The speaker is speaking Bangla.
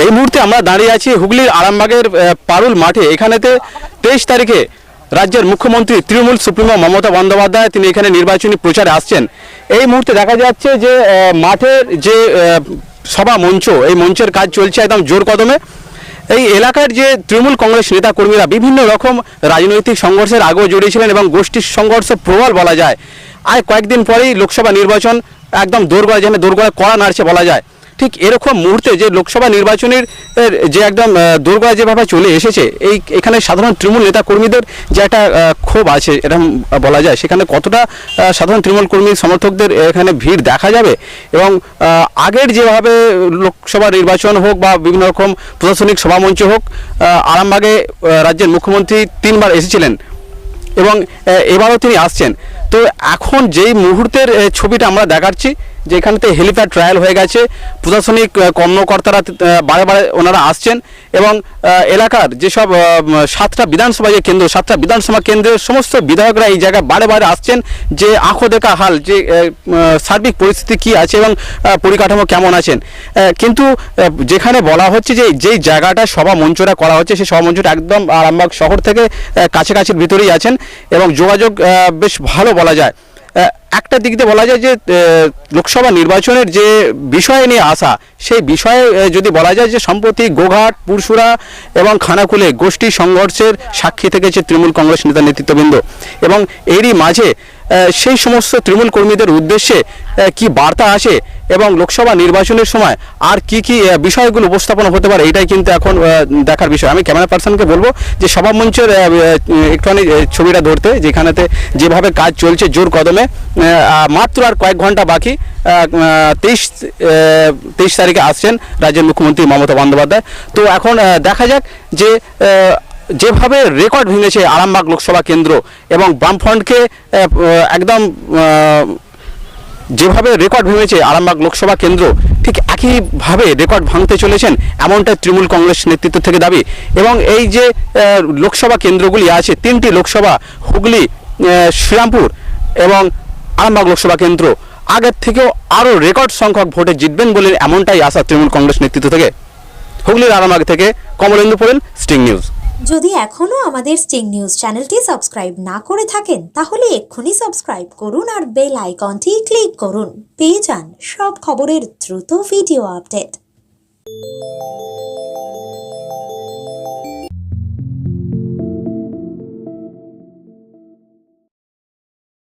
এই মুহূর্তে আমরা দাঁড়িয়ে আছি হুগলির আরামবাগের পারুল মাঠে। এখানেতে তেইশ তারিখে রাজ্যের মুখ্যমন্ত্রী তৃণমূল সুপ্রিমো মমতা বন্দ্যোপাধ্যায় তিনি এখানে নির্বাচনী প্রচারে আসছেন। এই মুহূর্তে দেখা যাচ্ছে যে মাঠের যে সভা মঞ্চ, এই মঞ্চের কাজ চলছে একদম জোর কদমে। এই এলাকার যে তৃণমূল কংগ্রেস নেতা কর্মীরা বিভিন্ন রকম রাজনৈতিক সংঘর্ষের আগেও জড়িয়েছিলেন এবং গোষ্ঠীর সংঘর্ষ প্রবল বলা যায়। আর কয়েকদিন পরেই লোকসভা নির্বাচন একদম দোরগড়া যেখানে দোরগড়া কড়া নাড়ছে বলা যায়। ঠিক এরকম মুহূর্তে যে লোকসভা নির্বাচনের যে একদম দুর্গা যেভাবে চলে এসেছে, এই, এখানে সাধারণ তৃণমূল নেতা কর্মীদের যে একটা ক্ষোভ আছে, এরকম বলা যায়, সেখানে কতটা সাধারণ তৃণমূল কর্মী সমর্থকদের এখানে ভিড় দেখা যাবে? এবং আগের যেভাবে লোকসভা নির্বাচন হোক বা বিভিন্ন রকম প্রশাসনিক সভামঞ্চ হোক আরামবাগে রাজ্যের মুখ্যমন্ত্রী তিনবার এসেছিলেন এবং এবারও তিনি আসছেন। তো এখন যেই মুহূর্তের ছবিটা আমরা দেখাচ্ছি যে এখানেতে হেলিপ্যাড ট্রায়াল হয়ে গেছে। প্রশাসনিক কর্মকর্তারা বারে বারে ওনারা আসছেন এবং এলাকার যেসব সাতটা বিধানসভা যে কেন্দ্র, সাতটা বিধানসভা কেন্দ্রের সমস্ত বিধায়করা এই জায়গায় বারে বারে আসছেন যে আঁখো দেখা হাল, যে সার্বিক পরিস্থিতি কি আছে এবং পরিকাঠামো কেমন আছেন। কিন্তু যেখানে বলা হচ্ছে যে যেই জায়গাটা সভা মঞ্চটা করা হচ্ছে, সেই সভা মঞ্চটা একদম আরামবাগ শহর থেকে কাছাকাছির ভিতরেই আছেন এবং যোগাযোগ বেশ ভালো বলা যায়। একটা দিক দিয়ে বলা যায় যে লোকসভা নির্বাচনের যে বিষয় নিয়ে আসা সেই বিষয়ে যদি বলা যায় যে সম্প্রতি গোঘাট পুরসুরা এবং খানাকুলে গোষ্ঠী সংঘর্ষের সাক্ষী থেকেছে তৃণমূল কংগ্রেস নেতা নেতৃত্ববৃন্দ এবং এরই মাঝে সেই সমস্ত তৃণমূল কর্মীদের উদ্দেশ্যে কি বার্তা আসে এবং লোকসভা নির্বাচনের সময় আর কি কি বিষয়গুলো উপস্থাপন হতে পারে, এটাই কিন্তু এখন দেখার বিষয়। আমি ক্যামেরা পার্সনকে বলব যে সভা মঞ্চের একটুখানি ছবিটা ধরতে, যেখানেতে যেভাবে কাজ চলছে জোর কদমে মাত্র আর কয়েক ঘণ্টা বাকি তেইশ তেইশ তারিখে আসছেন রাজ্যের মুখ্যমন্ত্রী মমতা বন্দ্যোপাধ্যায়। তো এখন দেখা যাক যে যেভাবে রেকর্ড ভেঙেছে আরামবাগ লোকসভা কেন্দ্র এবং বামফ্রন্টকে একদম যেভাবে রেকর্ড ভেঙেছে আরামবাগ লোকসভা কেন্দ্র, ঠিক একইভাবে রেকর্ড ভাঙতে চলেছেন এমনটা তৃণমূল কংগ্রেস নেতৃত্ব থেকে দাবি। এবং এই যে লোকসভা কেন্দ্রগুলি আছে, তিনটি লোকসভা, হুগলি শ্রীরামপুর এবং আরামবাগ লোকসভা কেন্দ্র। আগের থেকেও আরও রেকর্ড সংখ্যক ভোটে জিতবেন বলে এমনটাই আশা তৃণমূল কংগ্রেস নেতৃত্ব থেকে। হুগলির আরামবাগ থেকে কমলেন্দু পোরেল স্টিং নিউজ যদি এখনও আমাদের স্টিং নিউজ চ্যানেলটি সাবস্ক্রাইব না করে থাকেন, তাহলে এক্ষুনি সাবস্ক্রাইব করুন আর বেল আইকনটি ক্লিক করুন। পেয়ে যান সব খবরের দ্রুত ভিডিও আপডেট।